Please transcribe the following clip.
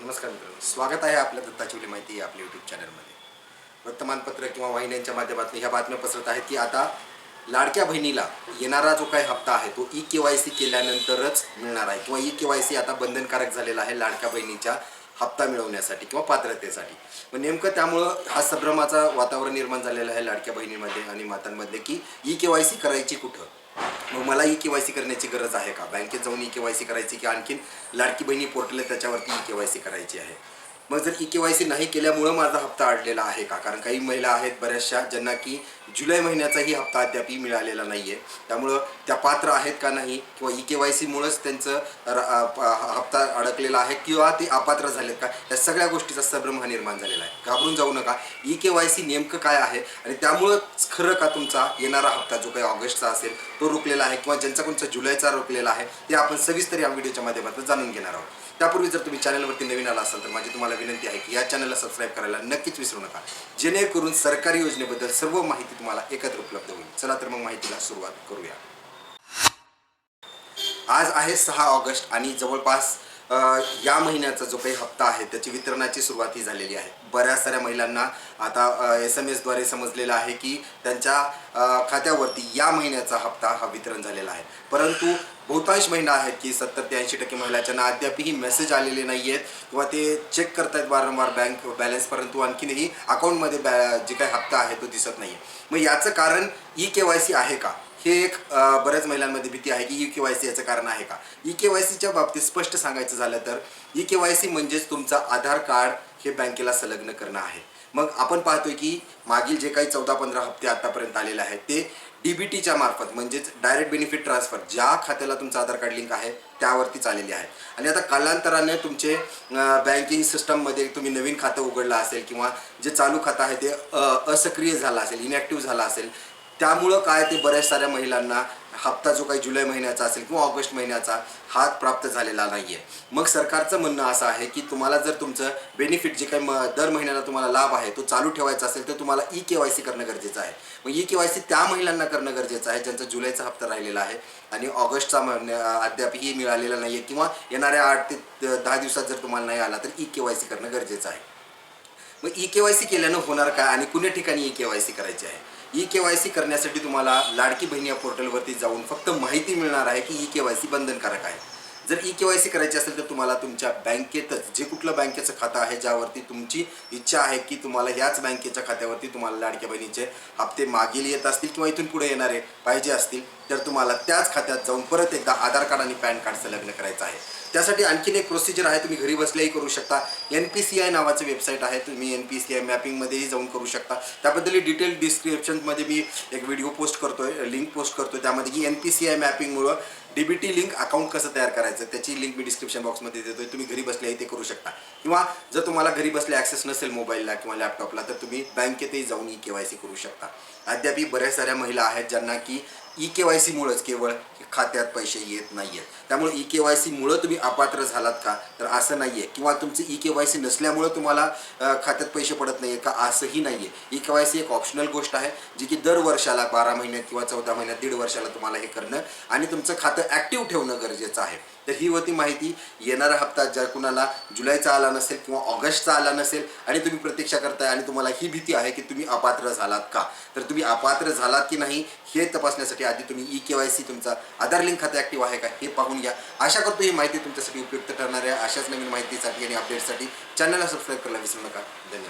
नमस्कार मित्रांनो. स्वागत आहे आपल्या दत्ताची माहिती आपल्या यूट्यूब चॅनलमध्ये वर्तमानपत्र किंवा वाहिन्यांच्या माध्यमातून ह्या बातम्या पसरत आहेत की आता लाडक्या बहिणीला येणारा जो काही हप्ता आहे तो ई के वाय सी केल्यानंतरच मिळणार आहे किंवा ई के वाय सी आता बंधनकारक झालेला आहे लाडक्या बहिणीच्या हप्ता मिळवण्यासाठी किंवा पात्रतेसाठी. मग नेमकं त्यामुळं हा संभ्रमाचा वातावरण निर्माण झालेला आहे लाडक्या बहिणीमध्ये आणि मातांमध्ये की ई के वाय सी करायची कुठं? मग मला ई के वाय सी करण्याची गरज आहे का? बँकेत जाऊन ई के वाय सी करायची की आणखीन लाडकी बहिणी पोर्टल आहे त्याच्यावरती ई के वाय सी करायची आहे? मग जर ई के वाय सी नाही केल्यामुळं माझा हप्ता अडलेला आहे का? कारण काही महिला आहेत बऱ्याचशा ज्यांना की जुलै महिन्याचाही हप्ता अद्यापही मिळालेला नाही आहे त्यामुळं त्या पात्र आहेत का नाही किंवा ई के वाय सीमुळंच त्यांचं हप्ता अडकलेला आहे किंवा ते अपात्र झालेत का? या सगळ्या गोष्टीचा संभ्रम हा निर्माण झालेला आहे. घाबरून जाऊ नका. ई के वाय सी नेमकं काय आहे? आणि त्यामुळंच खरं का तुमचा येणारा हप्ता जो काही ऑगस्टचा असेल तो रुकलेला आहे किंवा ज्यांचा कोणचा जुलैचा रुकलेला आहे ते आपण सविस्तर या व्हिडिओच्या माध्यमातून जाणून घेणार आहोत. त्यापूर्वी जर तुम्ही चॅनलवरती नवीन आला असाल तर माझी तुम्हाला विनंती आहे की या चॅनलला सबस्क्राईब करायला नक्कीच विसरू नका. जेणेकरून सरकारी योजनेबद्दल सर्व माहिती तुम्हाला एकत्र उपलब्ध होईल. चला तर मग माहितीला सुरुवात करूया. आज आहे सहा ऑगस्ट आणि जवळपास या महिन्याचा जो काही हप्ता आहे त्याची वितरणाची सुरुवात ही झालेली आहे. बऱ्याच साऱ्या महिलांना आता एस एम एसद्वारे समजलेलं आहे की त्यांच्या खात्यावरती या महिन्याचा हप्ता हा वितरण झालेला आहे. परंतु बहुतांश महिला आहेत की सत्तर ते ऐंशी टक्के महिलांना अद्यापही मेसेज आलेले नाही आहेत किंवा ते चेक करतायत वारंवार बँक बॅलन्स परंतु आणखीनही अकाउंटमध्ये बॅ जे काही हप्ता आहे तो दिसत नाही आहे मग याचं कारण ई के वाय सी आहे का? हे एक बऱ्याच महिलांमध्ये भीती आहे की ई के वाय सी याचं कारण आहे का? ई के वाय सीच्या बाबतीत स्पष्ट सांगायचं झालं तर ई के वाय सी म्हणजेच तुमचा आधार कार्ड हे बँकेला संलग्न करणं आहे. मग आपण पाहतोय की मागील जे काही चौदा पंधरा हप्ते आतापर्यंत आलेले आहेत ते डी बी टीच्या मार्फत म्हणजेच डायरेक्ट बेनिफिट ट्रान्सफर ज्या खात्याला तुमचं आधार कार्ड लिंक आहे त्यावरती चालेली आहे. आणि आता कालांतराने तुमचे बँकिंग सिस्टममध्ये तुम्ही नवीन खातं उघडलं असेल किंवा जे चालू खातं आहे ते असक्रिय झालं असेल इनॅक्टिव्ह झालं असेल त्यामुळं काय ते बऱ्याच साऱ्या महिलांना हप्ता जो काही जुलै महिन्याचा असेल किंवा ऑगस्ट महिन्याचा हा प्राप्त झालेला नाही आहे मग सरकारचं म्हणणं असं आहे की तुम्हाला जर तुमचं बेनिफिट जे काही म दर महिन्याला तुम्हाला लाभ आहे तो चालू ठेवायचा असेल तर तुम्हाला ई के वाय सी करणं गरजेचं आहे. मग ई के वाय सी त्या महिलांना करणं गरजेचं आहे ज्यांचा जुलैचा हप्ता राहिलेला आहे आणि ऑगस्टचा महिन्या अद्यापही मिळालेला नाही आहे किंवा येणाऱ्या आठ ते दहा दिवसात जर तुम्हाला नाही आला तर ई के वाय सी करणं गरजेचं आहे. मग ई के वाय सी केल्यानं होणार काय आणि कुण्या ठिकाणी ई के वाय सी करायची आहे? ई के वाय सी करण्यासाठी तुम्हाला लाडकी बहिणी या पोर्टलवरती जाऊन फक्त माहिती मिळणार आहे की ई के वाय सी बंधनकारक आहे. जर ई के वाय सी करायची असेल तर तुम्हाला तुमच्या बँकेतच जे कुठलं बँकेचं खातं आहे ज्यावरती तुमची इच्छा आहे की तुम्हाला ह्याच बँकेच्या खात्यावरती तुम्हाला लाडक्या बहिणीचे हप्ते मागील येत असतील किंवा इथून पुढे येणारे पाहिजे असतील तर तुम्हाला त्याच खात्यात जाऊन परत एकदा आधार कार्ड आणि पॅन कार्ड संलग्न करायचं आहे. त्यासाठी आणखीन एक प्रोसिजर आहे तुम्ही घरी बसल्याही करू शकता. एन पी सी आय नावाचं वेबसाईट आहे तुम्ही एन पी सी आय मॅपिंगमध्येही जाऊन करू शकता. त्याबद्दल डिटेल डिस्क्रिप्शनमध्ये मी एक व्हिडिओ पोस्ट करतो आहे लिंक पोस्ट करतो आहे त्यामध्ये की N P C I मॅपिंगमुळं D B T link account कसं तयार करायचं त्याची लिंक मी डिस्क्रिप्शन बॉक्समध्ये देतोय. तुम्ही घरी बसल्याही ते करू शकता. किंवा जर तुम्हाला घरी बसल्या ॲक्सेस नसेल मोबाईलला किंवा लॅपटॉपला तर तुम्ही बँकेतही जाऊन ई के वाय सी करू शकता. अद्यापही बऱ्याच साऱ्या महिला आहेत ज्यांना की ई के वाय सीमुळंच केवळ खात्यात पैसे येत नाही आहेत त्यामुळे ई के वाय सीमुळं तुम्ही अपात्र झालात का? तर असं नाही आहे किंवा तुमचं ई के वाय सी नसल्यामुळं तुम्हाला खात्यात पैसे पडत नाही आहेत का? असंही नाही आहे ई के वाय सी एक ऑप्शनल गोष्ट आहे जी की दर वर्षाला बारा महिन्यात किंवा चौदा महिन्यात दीड वर्षाला तुम्हाला हे करणं आणि तुमचं खातं ॲक्टिव्ह ठेवणं गरजेचं आहे. तर ही होती माहिती. येणारा हप्ता जर कुणाला जुलैचा आला नसेल किंवा ऑगस्टचा आला नसेल आणि तुम्ही प्रतीक्षा करताय आणि तुम्हाला ही भीती आहे की तुम्ही अपात्र झालात का? तर तुम्ही अपात्र झालात की नाही हे तपासण्यासाठी आधी तुम्ही ई के वाय सी तुमचा आधार लिंक खातं ॲक्टिव्ह आहे का हे पाहून घ्या. आशा करतो ही माहिती तुमच्यासाठी उपयुक्त ठरणार आहे. अशाच नवीन माहितीसाठी आणि अपडेटसाठी चॅनलला सबस्क्राईब करायला विसरू नका. धन्यवाद.